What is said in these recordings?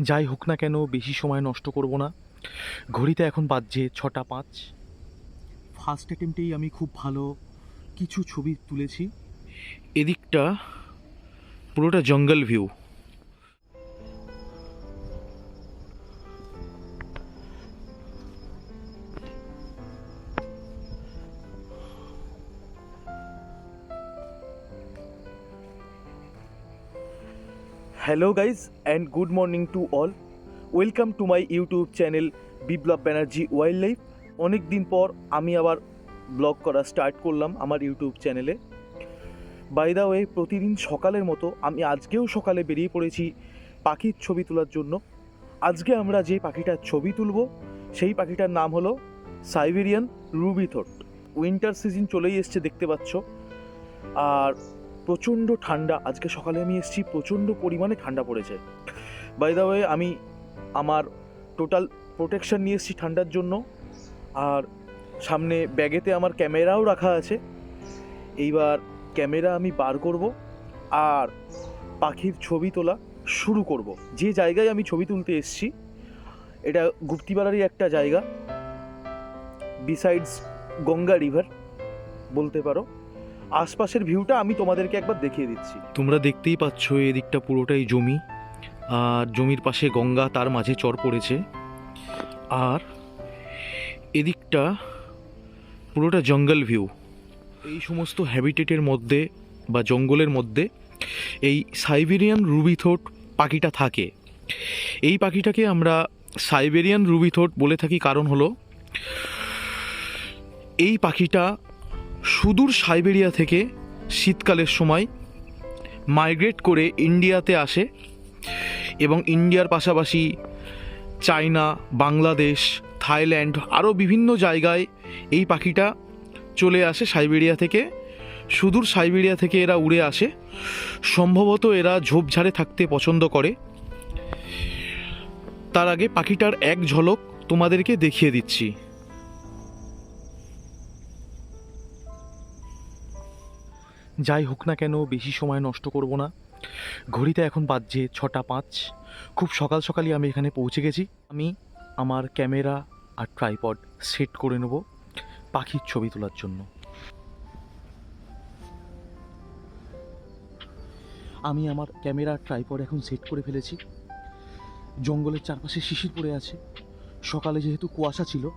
যাই হোক না কেন, বেশি সময় নষ্ট করব না। ঘড়িতে এখন বাজছে ছটা পাঁচ। ফার্স্ট অ্যাটেম্পটেই আমি খুব ভালো কিছু ছবি তুলেছি। এদিকটা পুরোটা জঙ্গল view hello guys and good morning to all welcome to my YouTube channel Biplab Banerjee wildlife অনেক দিন পর আমি আবার ব্লগ করা স্টার্ট করলাম আমার ইউটিউব চ্যানেলে বাই দা ওয়ে প্রতিদিন সকালের মতো আমি আজকেও সকালে বেরিয়ে পড়েছি পাখির ছবি তোলার জন্য। আজকে আমরা যে পাখিটার ছবি তুলব, সেই পাখিটার নাম হলো সাইবেরিয়ান রুবিথোট উইন্টার সিজন চলেই এসছে, দেখতে পাচ্ছ। আর প্রচণ্ড ঠান্ডা। আজকে সকালে আমি এসেছি, প্রচণ্ড পরিমাণে ঠান্ডা পড়েছে। বাই দা ওয়ে আমি আমার টোটাল প্রোটেকশন নিয়ে এসেছি ঠান্ডার জন্য। আর সামনে ব্যাগেতে আমার ক্যামেরাও রাখা আছে। এইবার ক্যামেরা আমি বার করব আর পাখির ছবি তোলা শুরু করব। যে জায়গায় আমি ছবি তুলতে এসেছি, এটা গুপ্তিপাড়ারই একটা জায়গা। বিসাইডস গঙ্গা রিভার বলতে পারো। আশপাশের ভিউটা আমি তোমাদেরকে একবার দেখিয়ে দিচ্ছি। তোমরা দেখতেই পাচ্ছ এদিকটা পুরোটাই জমি। আর জমির পাশে গঙ্গা, তার মাঝে চর পড়েছে। আর এদিকটা পুরোটা জঙ্গল ভিউ এই সমস্ত হ্যাবিটেটের মধ্যে বা জঙ্গলের মধ্যে এই সাইবেরিয়ান রুবিথোট পাখিটা থাকে। এই পাখিটাকে আমরা সাইবেরিয়ান রুবিথোট বলে থাকি, কারণ হলো এই পাখিটা সুদূর সাইবেরিয়া থেকে শীতকালের সময় মাইগ্রেট করে ইন্ডিয়াতে আসে এবং ইন্ডিয়ার পাশাপাশি চায়না বাংলাদেশ, থাইল্যান্ড আরও বিভিন্ন জায়গায় এই পাখিটা চলে আসে সাইবেরিয়া থেকে। সুদূর সাইবেরিয়া থেকে এরা উড়ে আসে। সম্ভবত এরা ঝোপঝাড়ে থাকতে পছন্দ করে। তার আগে পাখিটার এক ঝলক তোমাদেরকে দেখিয়ে দিচ্ছি। যাই হোক না কেন, বেশি সময় নষ্ট করব না। ঘড়িতে এখন বাজছে ছটা পাঁচ। খুব সকাল সকালই আমি এখানে পৌঁছে গেছি। আমি আমার ক্যামেরা আর ট্রাইপড সেট করে নেব পাখির ছবি তোলার জন্য। আমি আমার ক্যামেরা ট্রাইপড এখন সেট করে ফেলেছি। জঙ্গলের চারপাশে শিশির পড়ে আছে। সকালে যেহেতু কুয়াশা ছিল,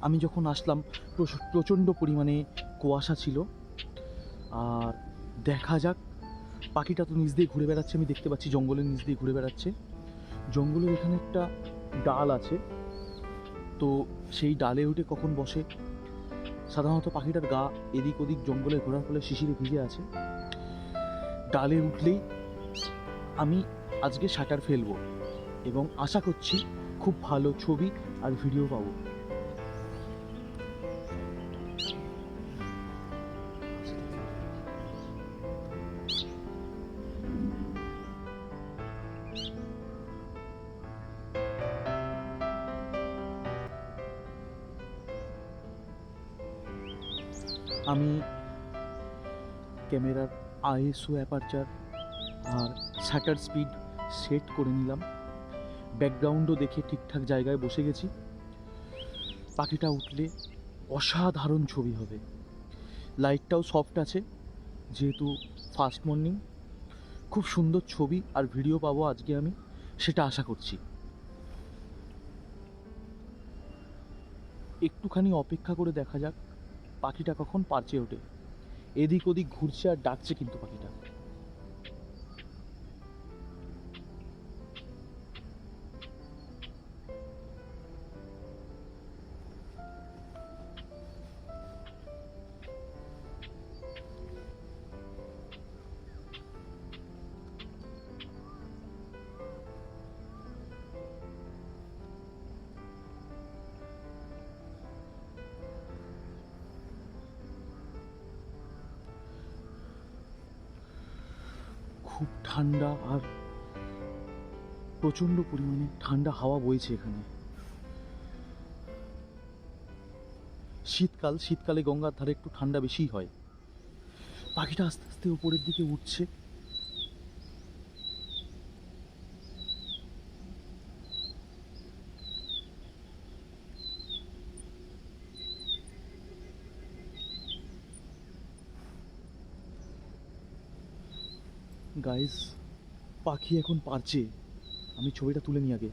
আমি যখন আসলাম, প্রচ- প্রচণ্ড পরিমাণে কুয়াশা ছিল। আর দেখা যাক। পাখিটা তো নিচ দিয়ে ঘুরে বেড়াচ্ছে, আমি দেখতে পাচ্ছি জঙ্গলের নিচ দিয়ে ঘুরে বেড়াচ্ছে। জঙ্গলের এখানে একটা ডাল আছে। তো সেই ডালে উঠে কখন বসে? সাধারণত পাখিটার গা এদিক ওদিক জঙ্গলে ঘোরার ফলে শিশিরে ভিজে আছে। ডালে উঠলেই আমি আজকে শাটার ফেলব এবং আশা করছি খুব ভালো ছবি আর ভিডিও পাবো। আমি ক্যামেরার আইএসও অ্যাপারচার আর শাটার স্পিড সেট করে নিলাম। ব্যাকগ্রাউন্ডও দেখে ঠিকঠাক জায়গায় বসে গেছি। পাখিটা উঠলে অসাধারণ ছবি হবে। লাইটটাও সফট আছে, যেহেতু ফার্স্ট মর্নিং। খুব সুন্দর ছবি আর ভিডিও পাবো আজকে আমি, সেটা আশা করছি। একটুখানি অপেক্ষা করে দেখা যাক পাখিটা কখন পারচে ওঠে? এদিক ওদিক ঘুরছে আর ডাকছে কিন্তু পাখিটা। খুব ঠান্ডা আর প্রচণ্ড পরিমাণে ঠান্ডা হাওয়া বইছে এখানে। শীতকাল, শীতকালে গঙ্গার ধারে একটু ঠান্ডা বেশি হয়। পাখিটা আস্তে আস্তে উপরের দিকে উঠছে। গাইস পাখি এখন পারছে। আমি ছবিটা তুলে নিই আগে।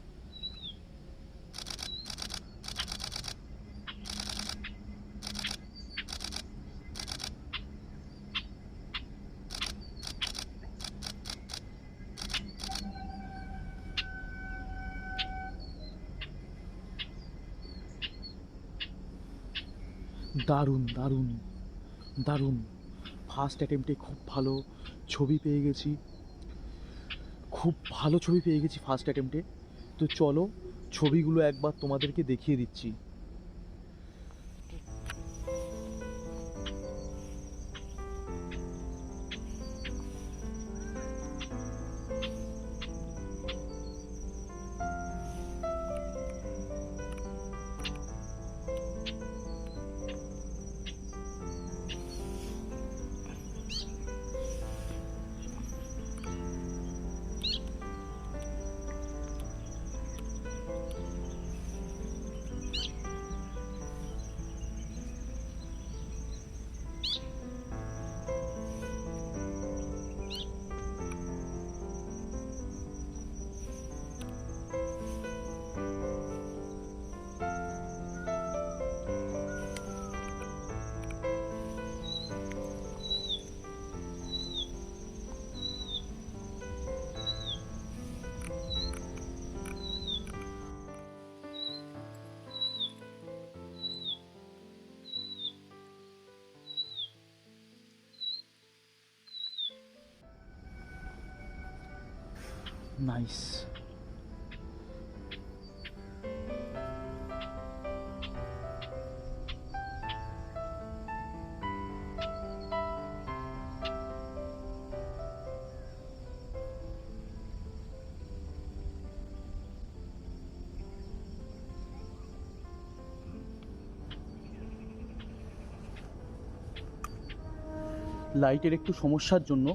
দারুণ দারুণ দারুণ। ফার্স্ট অ্যাটেম্পটে খুব ভালো। ছবি পেয়ে গেছি। খুব ভালো ছবি পেয়ে গেছি ফার্স্ট অ্যাটেম্পটে তো চলো, ছবিগুলো একবার তোমাদেরকে দেখিয়ে দিচ্ছি। নাইস লাইটের একটু সমস্যার জন্য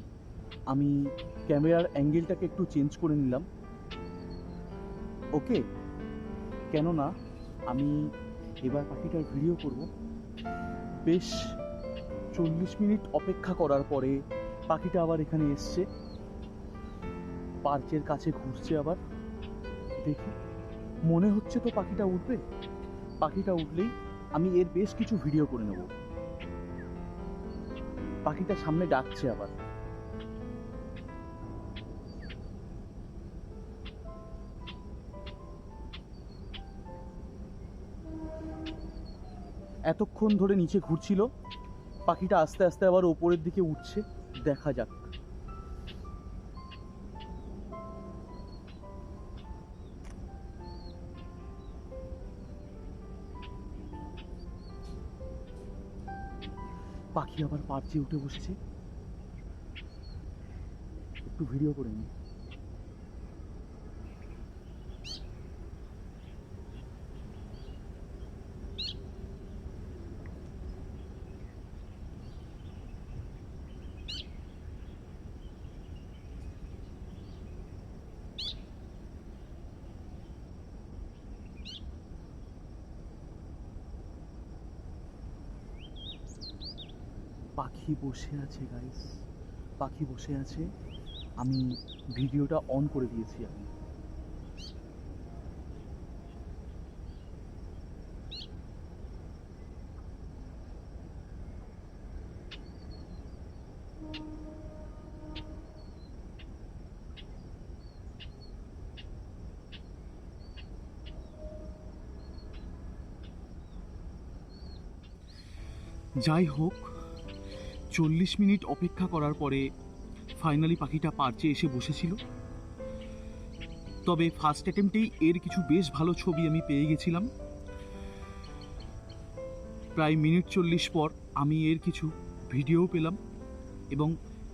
আমি ক্যামেরার অ্যাঙ্গেলটাকে একটু চেঞ্জ করে নিলাম। ওকে? কেননা আমি এবার পাখিটার ভিডিও করব। বেশ চল্লিশ মিনিট অপেক্ষা করার পরে পাখিটা আবার এখানে এসছে। পার্কের কাছে ঘুরছে আবার। দেখি, মনে হচ্ছে তো পাখিটা উঠবে। পাখিটা উঠলেই আমি এর বেশ কিছু ভিডিও করে নেব। পাখিটা সামনে ডাকছে আবার। এতক্ষণ ধরে নিচে ঘুরছিল, পাখিটা আস্তে আস্তে আবার ওপরের দিকে উঠছে, দেখা যাক। পাখি আবার পার্চে উঠে বসেছে। একটু ভিডিও করে নিই। পাখি বসে আছে গাইস পাখি বসে আছে। আমি ভিডিওটা অন করে দিয়েছি আমি যাই হোক চল্লিশ মিনিট অপেক্ষা করার পরে ফাইনালি পাখিটা পার্চে এসে বসেছিল। তবে ফার্স্ট অ্যাটেম্পটেই এর কিছু বেশ ভালো ছবি আমি পেয়ে গেছিলাম। প্রায় মিনিট চল্লিশ পর আমি এর কিছু ভিডিও পেলাম এবং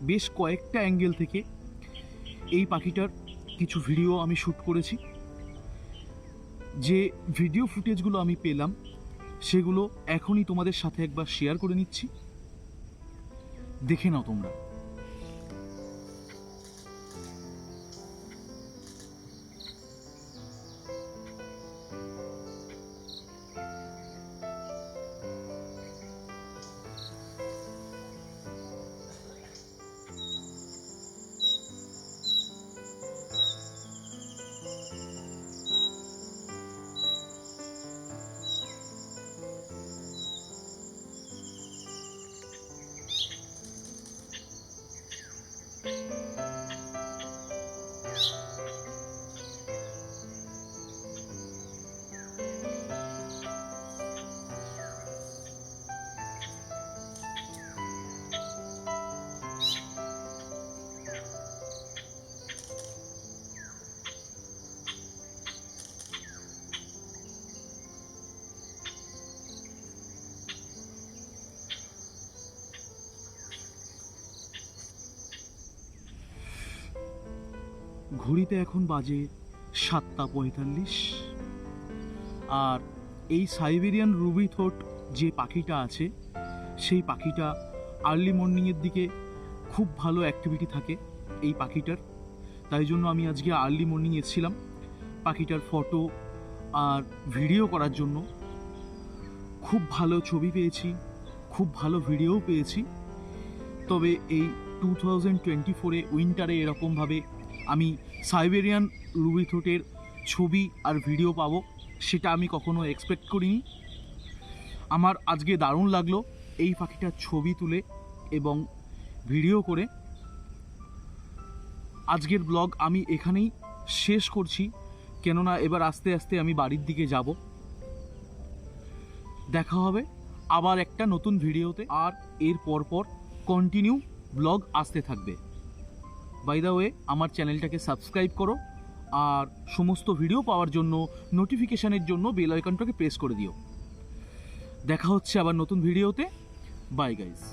বেশ কয়েকটা অ্যাঙ্গেল থেকে এই পাখিটার কিছু ভিডিও আমি শ্যুট করেছি। যে ভিডিও ফুটেজগুলো আমি পেলাম, সেগুলো এখনই তোমাদের সাথে একবার শেয়ার করে নিচ্ছি। দেখে নাও তোমরা। ঘড়িতে এখন বাজে সাতটা পঁয়তাল্লিশ। আর এই সাইবেরিয়ান রুবি থ্রোট যে পাখিটা আছে, সেই পাখিটা আর্লি মর্নিংয়ের দিকে খুব ভালো অ্যাক্টিভিটি থাকে এই পাখিটার। তাই জন্য আমি আজকে আর্লি মর্নিং এসেছিলাম পাখিটার ফটো আর ভিডিও করার জন্য। খুব ভালো ছবি পেয়েছি, খুব ভালো ভিডিও পেয়েছি। তবে এই টু থাউজেন্ড টোয়েন্টি ফোরে উইন্টারে এরকমভাবে আমি সাইবেরিয়ান রুবিথোটের ছবি আর ভিডিও পাবো, সেটা আমি কখনো এক্সপেক্ট করিনি। আমার আজকে দারুণ লাগল এই পাখিটার ছবি তুলে এবং ভিডিও করে। আজকের ব্লগ আমি এখানেই শেষ করছি, কেননা এবার আস্তে আস্তে আমি বাড়ির দিকে যাব। দেখা হবে আবার একটা নতুন ভিডিওতে, আর এর পরপর কন্টিনিউ ব্লগ আসতে থাকবে। বাই দ্য ওয়ে আমার চ্যানেলটাকে সাবস্ক্রাইব করো আর সমস্ত ভিডিও পাওয়ার জন্য নোটিফিকেশানের জন্য বেল আইকনটাকে প্রেস করে দিও। দেখা হচ্ছে আবার নতুন ভিডিওতে বাই গাইস